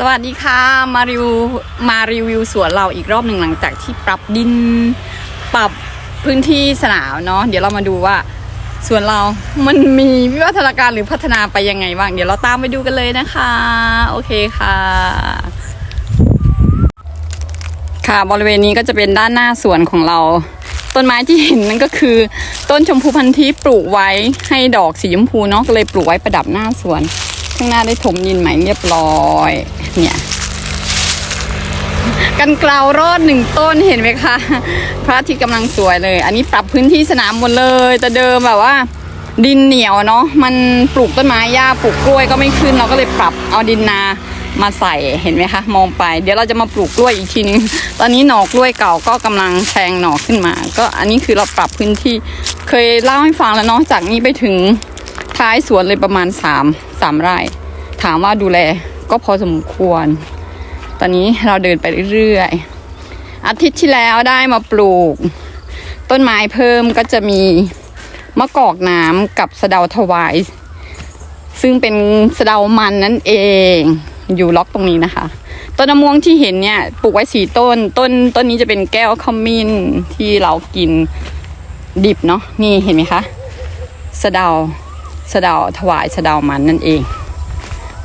สวัสดีค่ะมารีวิวมารีวิวสวนเราอีกรอบหนึ่งหลังจากที่ปรับดิน ปรับพื้นที่สนามเนาะเดี๋ยวเรามาดูว่าสวนเรามันมีวิวัฒนาการหรือพัฒนาไปยังไงบ้างเดี๋ยวเราตามไปดูกันเลยนะคะ โอเคค่ะ ค่ะบริเวณนี้ก็จะเป็นด้านหน้าสวนของเรา ต้นไม้ที่เห็นนั่นก็คือ ต้นชมพูพันธุ์ที่ปลูกไว้ให้ดอกสีชมพูเนาะก็เลยปลูกไว้ประดับหน้าสวนข้างหน้าได้ถมดินใหม่เรียบร้อย เนี่ยกันเกลารอดหนึ่งต้นเห็นไหมคะ พระอาทิตย์กำลังสวยเลย อันนี้ปรับพื้นที่สนามหมดเลย แต่เดิมแบบว่า ดินเหนียวเนาะมันปลูกต้นไม้หญ้าปลูกกล้วยก็ไม่ขึ้น เราก็เลยปรับเอาดินนามาใส่เห็นไหมคะ มองไป เดี๋ยวเราจะมาปลูกกล้วยอีกทีนึงตอนนี้หนอกล้วยเก่าก็กำลังแทงหน่อขึ้นมา ก็อันนี้คือเราปรับพื้นที่เคยเล่าให้ฟังแล้วเนาะจากนี้ไปถึงท้ายสวนเลยประมาณสามสามไร่ ถามว่าดูแล ก็พอสมควร ตอนนี้เราเดินไปเรื่อยๆ อาทิตย์ที่แล้วได้มาปลูก ต้นไม้เพิ่มก็จะมีมะกอกน้ำกับสะเดาถวาย ซึ่งเป็นสะเดามันนั่นเอง อยู่ล็อกตรงนี้นะคะ ต้นมะม่วงที่เห็นเนี่ยปลูกไว้สี่ต้น ต้นต้นนี้จะเป็นแก้วขมิ้นที่เรากินดิบเนาะ นี่เห็นไหมคะ สะเดาสะเดาถวายสะเดามันนั่นเอง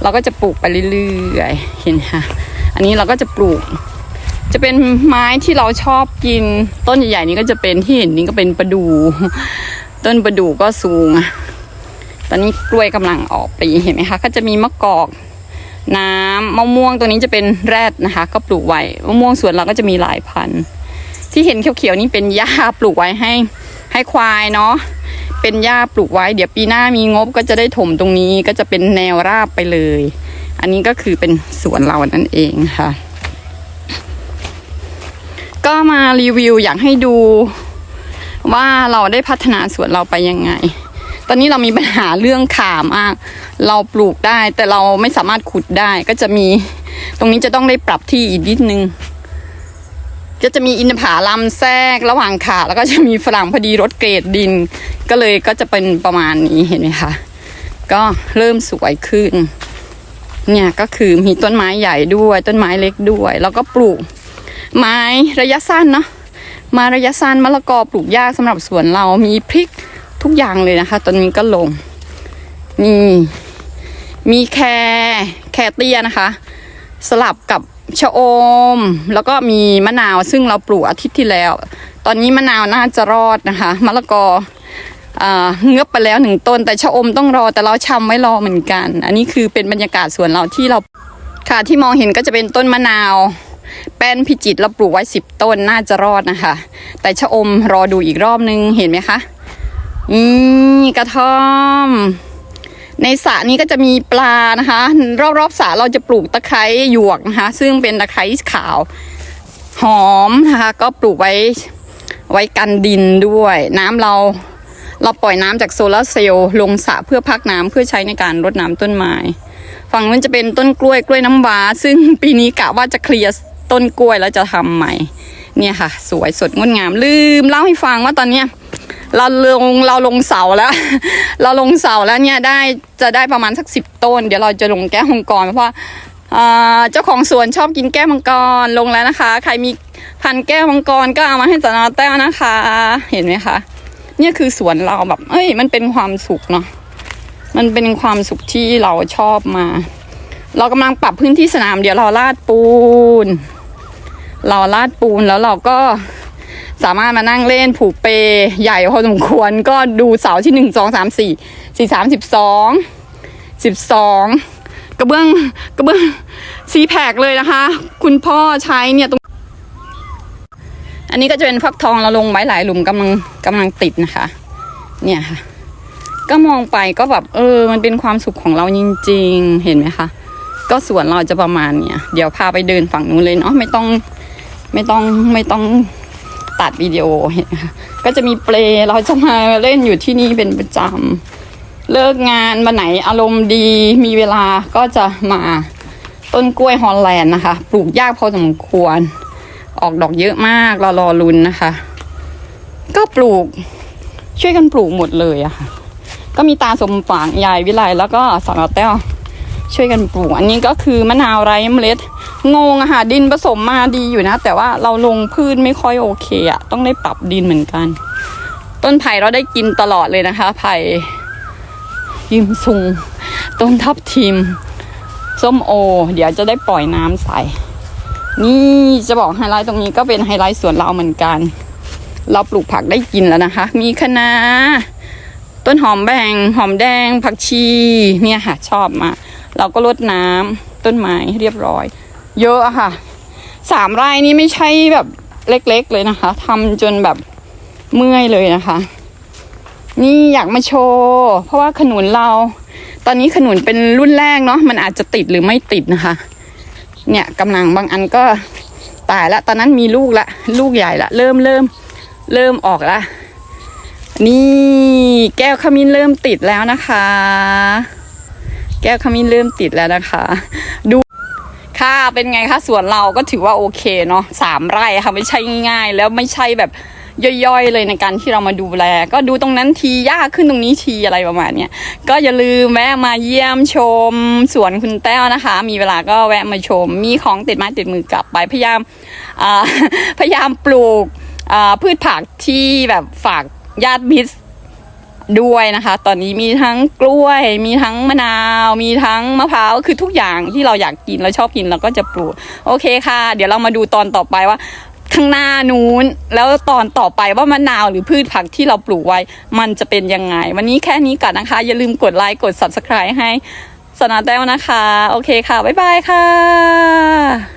เราก็จะปลูกไปเรื่อยๆเห็นค่ะ อันนี้เราก็จะปลูก จะเป็นไม้ที่เราชอบกิน ต้นใหญ่ๆนี้ก็จะเป็นที่เห็นนี้ก็เป็นประดู ต้นประดูก็สูงอะตอนนี้กล้วยกำลังออกปลีเห็นไหมคะ ก็จะมีมะกอกน้ำมะม่วงตัวนี้จะเป็นแรดนะคะ ก็ปลูกไว้มะม่วงสวนเราก็จะมีหลายพันธุ์ที่เห็นเขียวๆนี่เป็นหญ้าปลูกไว้ให้ให้ควายเนาะ เป็นหญ้าปลูกไว้ เดี๋ยวปีหน้ามีงบก็จะได้ถมตรงนี้ก็จะเป็นแนวราบไปเลย อันนี้ก็คือเป็นสวนเรานั่นเองค่ะ ก็มารีวิวอยากให้ดูว่าเราได้พัฒนาสวนเราไปยังไง ตอนนี้เรามีปัญหาเรื่องขามาก เราปลูกได้แต่เราไม่สามารถขุดได้ก็จะมี ตรงนี้จะต้องได้ปรับที่อีกนิดนึง ก็จะมีอินทผาลัมแทรกระหว่างขาแล้วก็จะมีฝรั่งพอดีรถเกรดดิน ก็เลยก็จะเป็นประมาณนี้เห็นไหมคะก็เริ่มสวยขึ้น เนี่ยก็คือมีต้นไม้ใหญ่ด้วยต้นไม้เล็กด้วย แล้วก็ปลูก ไม้ระยะสั้นเนาะมาระยะสั้นมะละกอปลูกยากสำหรับสวนเรามีพริกทุกอย่างเลยนะคะ ตอนนี้ก็ลงนี่มีแครแครเตี้ยนะคะ สลับกับ ชะอม แล้วก็มีมะนาวซึ่งเราปลูกอาทิตย์ที่แล้ว ตอนนี้มะนาวน่าจะรอดนะคะ มะละกออ่าเงือบไปแล้วหนึ่งต้น แต่ชะอมต้องรอแต่เราชำไว้รอเหมือนกัน อันนี้คือเป็นบรรยากาศสวนเราที่เราค่ะที่มองเห็นก็จะเป็นต้นมะนาว แป้นพิจิตเราปลูกไว้สิบต้นน่าจะรอดนะคะ แต่ชะอมรอดูอีกรอบนึงเห็นไหมคะอืมกระท่อม ในสระนี้ก็จะมีปลานะคะ รอบๆสระเราจะปลูกตะไคร้หยวกนะคะ ซึ่งเป็นตะไคร้ขาว หอมนะคะ ก็ปลูกไว้ไว้กันดินด้วย น้ำเราเราปล่อยน้ำจากโซลาร์เซลล์ลงสระเพื่อพักน้ำเพื่อใช้ในการรดน้ำต้นไม้ฝั่งนู้นจะเป็นต้นกล้วยกล้วยน้ำว้า ซึ่งปีนี้กะว่าจะเคลียร์ต้นกล้วยแล้วจะทำใหม่ เนี่ยค่ะ สวยสดงดงามลืมเล่าให้ฟังว่าตอนเนี้ย เราลงเราลงเสาแล้ว เราลงเสาแล้วเนี่ยได้จะได้ประมาณสักสิบต้น เดี๋ยวเราจะลงแก้วมังกรเพราะว่าเจ้าของสวนชอบกินแก้วมังกรลงแล้วนะคะ ใครมีพันแก้วมังกรก็เอามาให้สนาแต้วนะคะ เห็นไหมคะเนี่ยคือสวนเราแบบ เอ้ย มันเป็นความสุขเนาะมันเป็นความสุขที่เราชอบมา เรากำลังปรับพื้นที่สนามเดี๋ยวเราลาดปูน เราลาดปูนแล้วเราก็ สามารถมานั่งเล่นผูกเปใหญ่พอสมควรก็ดูเสาที่หนึ่งสองสามสี่สี่สามสิบสองสิบสองกระเบื้องกระเบื้องซีแพกเลยนะคะ คุณพ่อใช้เนี่ยตรง อันนี้ก็จะเป็นฟักทองเราลงไว้หลายหลุมกำลังกำลังติดนะคะ เนี่ยค่ะ ก็มองไปก็แบบเออ มันเป็นความสุขของเราจริง ๆ เห็นไหมคะก็สวนเราจะประมาณเนี้ยเดี๋ยวพาไปเดินฝั่งนู้นเลยเนาะไม่ต้องไม่ต้องไม่ต้อง ตัดวิดีโอเห็นไหมคะก็จะมีเปลเราจะมาเล่นอยู่ที่นี่เป็นประจำเลิกงานวันไหนอารมณ์ดีมีเวลาก็จะมาต้นกล้วยฮอลแลนด์นะคะ ปลูกยากพอสมควร ออกดอกเยอะมากเรารอลุ้นนะคะ ก็ปลูกช่วยกันปลูกหมดเลยอะค่ะ ก็มีตาสมฝังยายวิไลแล้วก็สาวแต้วช่วยกันปลูก อันนี้ก็คือมะนาวไร้เมล็ด งงอะค่ะดินผสมมาดีอยู่นะ แต่ว่าเราลงพืชไม่ค่อยโอเคอะต้องได้ปรับดินเหมือนกัน ต้นไผ่เราได้กินตลอดเลยนะคะ ไผ่ยิมซุง ต้นทับทิม ส้มโอ เดี๋ยวจะได้ปล่อยน้ำใส่ นี่จะบอกไฮไลท์ตรงนี้ก็เป็นไฮไลท์สวนเราเหมือนกัน เราปลูกผักได้กินแล้วนะคะ มีคะน้าต้นหอมแบงหอมแดงผักชี เนี่ยค่ะชอบมา เราก็รดน้ำต้นไม้เรียบร้อย เยอะอะค่ะสามไร่นี่ไม่ใช่แบบเล็กๆเลยนะคะทำจนแบบเมื่อยเลยนะคะ นี่อยากมาโชว์เพราะว่าขนุนเรา ตอนนี้ขนุนเป็นรุ่นแรกเนาะมันอาจจะติดหรือไม่ติดนะคะ เนี่ยกำลังบางอันก็ตายละ ตอนนั้นมีลูกละลูกใหญ่ละเริ่มเริ่มเริ่มออกละนี่แก้วขมิ้นเริ่มติดแล้วนะคะ แก้วขมิ้นเริ่มติดแล้วนะคะ ค่ะ เป็นไงคะสวนเราก็ถือว่าโอเคเนาะสามไร่ค่ะไม่ใช่ง่ายๆ แล้วไม่ใช่แบบย่อยๆ เลยในการที่เรามาดูแล ก็ดูตรงนั้นทียากขึ้นตรงนี้ทีอะไรประมาณเนี้ยก็อย่าลืมแวะมาเยี่ยมชมสวนคุณแต้วนะคะ มีเวลาก็แวะมาชม มีของติดไม้ติดมือกลับไปพยายามพยายามปลูกพืชผักที่แบบฝากญาติมิตร ด้วยนะคะ ตอนนี้มีทั้งกล้วย มีทั้งมะนาว มีทั้งมะพร้าว คือทุกอย่างที่เราอยากกินเราชอบกินเราก็จะปลูก โอเคค่ะ เดี๋ยวเรามาดูตอนต่อไปว่า ข้างหน้านู้น แล้วตอนต่อไปว่ามะนาวหรือพืชผักที่เราปลูกไว้ มันจะเป็นยังไง วันนี้แค่นี้ก่อนนะคะ อย่าลืมกดไลค์ กด subscribe ให้สนาแต้วนะคะ โอเคค่ะ บ๊ายบายค่ะ